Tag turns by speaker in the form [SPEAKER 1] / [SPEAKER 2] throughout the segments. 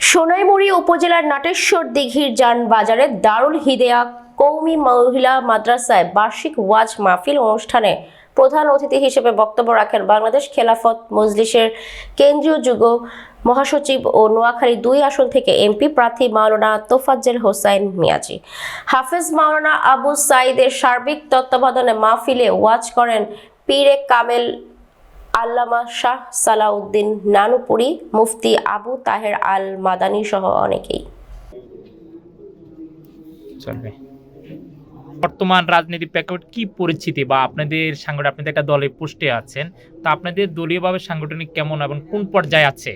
[SPEAKER 1] সোনাইমুড়ি উপজেলার নাটেশ্বর দিঘির যান বাজারে দারুল হিদেয়া কৌমি মহিলা মাদ্রাসায় বার্ষিক ওয়াজ মাহফিল অনুষ্ঠানে প্রধান অতিথি হিসেবে বক্তব্য রাখেন বাংলাদেশ খেলাফত মজলিসের কেন্দ্রীয় যুগ মহাসচিব ও নোয়াখালী দুই আসন থেকে এমপি প্রার্থী মাওলানা তোফাজ্জেল হোসাইন মিয়াজি। হাফেজ মাওলানা আবু সাইদের সার্বিক তত্ত্বাবধানে মাহফিলে ওয়াজ করেন পীরে কামেল আল্লামা শাহ সালাউদ্দিন নানুপুরি মুফতি আবু তাহের আল মাদানী সহ অনেকেই।
[SPEAKER 2] চলবে বর্তমান রাজনীতি প্রেক্ষাপট কি পরিস্থিতি বা আপনাদের সাংগঠনিক আপনাদের একটা দলে পোস্টে আছেন তো আপনাদের দলীয়ভাবে সাংগঠনিক কেমন এবং কোন পর্যায়ে আছে?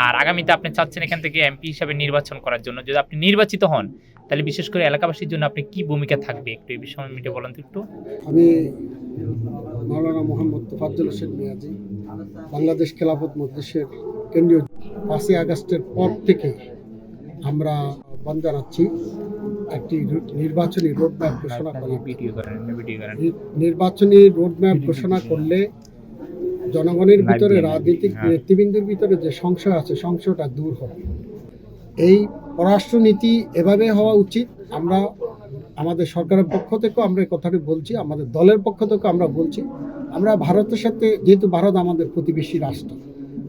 [SPEAKER 2] আর আগামীতে আপনি চাচ্ছেন এখান থেকে এমপি হিসাবে নির্বাচন করার জন্য। যদি আপনি নির্বাচিত হন তাহলে বিশেষ করে এলাকাবাসীর জন্য আপনি কি ভূমিকা থাকবে? একটু এই বিষয়ে মিটে বলেন তো একটু।
[SPEAKER 3] আমি মাওলানা মোহাম্মদ তোফাজ্জল হোসেন মিয়াজি বাংলাদেশ খেলাফত মজলিসের কেন্দ্রীয় পাঁচই আগস্টের পর থেকে আমরা আহ্বান জানাচ্ছি একটি নির্বাচনী রোডম্যাপ ঘোষণা করা নির্বাচনী রোডম্যাপ ঘোষণা করলে জনগণের ভিতরে রাজনৈতিক
[SPEAKER 2] হ্যাঁ।
[SPEAKER 3] নেতৃবৃন্দের ভিতরে যে সংশয় আছে সংশয়টা দূর হবে। এই পররাষ্ট্রনীতি এভাবে হওয়া উচিত। আমরা আমাদের সরকারের পক্ষ থেকেও আমরা এই কথাটি বলছি, আমাদের দলের পক্ষ থেকেও আমরা বলছি। আমরা ভারতের সাথে, যেহেতু ভারত আমাদের প্রতিবেশী রাষ্ট্র,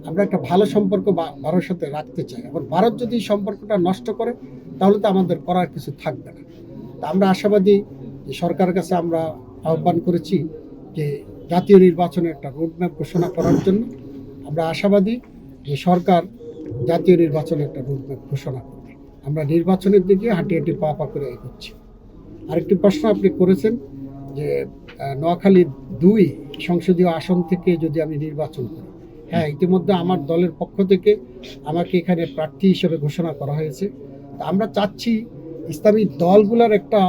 [SPEAKER 3] আমরা একটা ভালো সম্পর্ক ভারতের সাথে রাখতে চাই। এখন ভারত যদি সম্পর্কটা নষ্ট করে, তাহলে তো আমাদের করার কিছু থাকবে না। তা আমরা আশাবাদী যে সরকারের কাছে আমরা আহ্বান করেছি যে জাতীয় নির্বাচনে একটা রোডম্যাপ ঘোষণা করার জন্য। আমরা আশাবাদী যে সরকার জাতীয় নির্বাচনে একটা রোডম্যাপ ঘোষণা করবে। আমরা নির্বাচনের দিকে হাঁটি হাঁটি পা পা করে এগোচ্ছি। আরেকটি প্রশ্ন আপনি করেছেন যে নোয়াখালী দুই সংসদীয় আসন থেকে যদি আমি নির্বাচন করি হ্যাঁ ইতিমধ্যে আমার দলের পক্ষ থেকে আমাকে এখানে প্রার্থী হিসেবে ঘোষণা করা হয়েছে। আমরা চাচ্ছি ইসলামী দলগুলোর একটা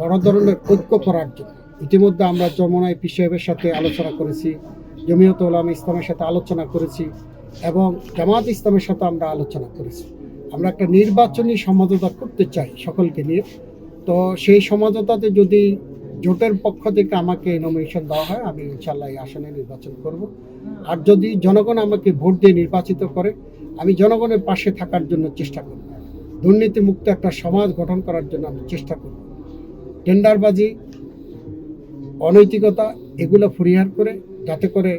[SPEAKER 3] বড় ধরনের ঐক্য করার জন্য। ইতিমধ্যে আমরা চরমনায় পি সাহেবের সাথে আলোচনা করেছি, জমিয়ত ওলামা ইসলামের সাথে আলোচনা করেছি এবং জামাত ইসলামের সাথে আমরা আলোচনা করেছি। আমরা একটা নির্বাচনী সমঝোতা করতে চাই সকলকে নিয়ে। তো সেই সমঝোতাতে যদি জোটের পক্ষ থেকে আমাকে নমিনেশন দেওয়া হয়, আমি ইনশাল্লাহ এই আসনে নির্বাচন করব। আর যদি জনগণ আমাকে ভোট দিয়ে নির্বাচিত করে, আমি জনগণের পাশে থাকার জন্য চেষ্টা করব। দুর্নীতিমুক্ত একটা সমাজ গঠন করার জন্য আমি চেষ্টা করব। টেন্ডারবাজি, অনৈতিকতা, এগুলো পরিহার করে, যাতে করে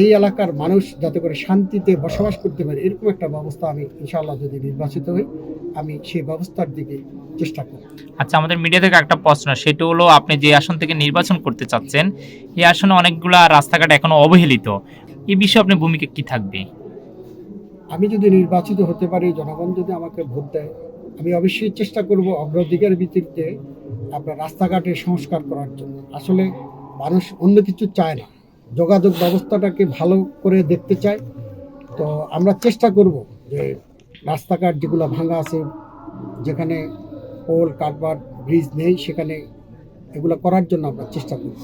[SPEAKER 3] এই এলাকার মানুষ যাতে করে শান্তিতে বসবাস করতে পারে এরকম একটা ব্যবস্থা আমি ইনশাআল্লাহ যদি নির্বাচিত হই আমি সেই ব্যবস্থার দিকে চেষ্টা করব।
[SPEAKER 2] আচ্ছা আমাদের মিডিয়া থেকে একটা প্রশ্ন সেটা হলো আপনি যে আসন থেকে নির্বাচন করতে চাচ্ছেন এই আসনে অনেকগুলা রাস্তাঘাট এখনও অবহেলিত এই বিষয়ে আপনার ভূমিকা কি থাকবে?
[SPEAKER 3] আমি যদি নির্বাচিত হতে পারি জনগণ যদি আমাকে ভোট দেয় আমি অবশ্যই চেষ্টা করব অগ্রাধিকার ভিত্তিতে আপনার রাস্তাঘাটের সংস্কার করার জন্য। আসলে মানুষ অন্য কিছু চায় না। যোগাযোগ ব্যবস্থাটাকে ভালো করে দেখতে চাই। তো আমরা চেষ্টা করব যে রাস্তাঘাট যেগুলো ভাঙা আছে, যেখানে পোল কাঠবার ব্রিজ নেই, সেখানে এগুলো করার জন্য আমরা চেষ্টা করব।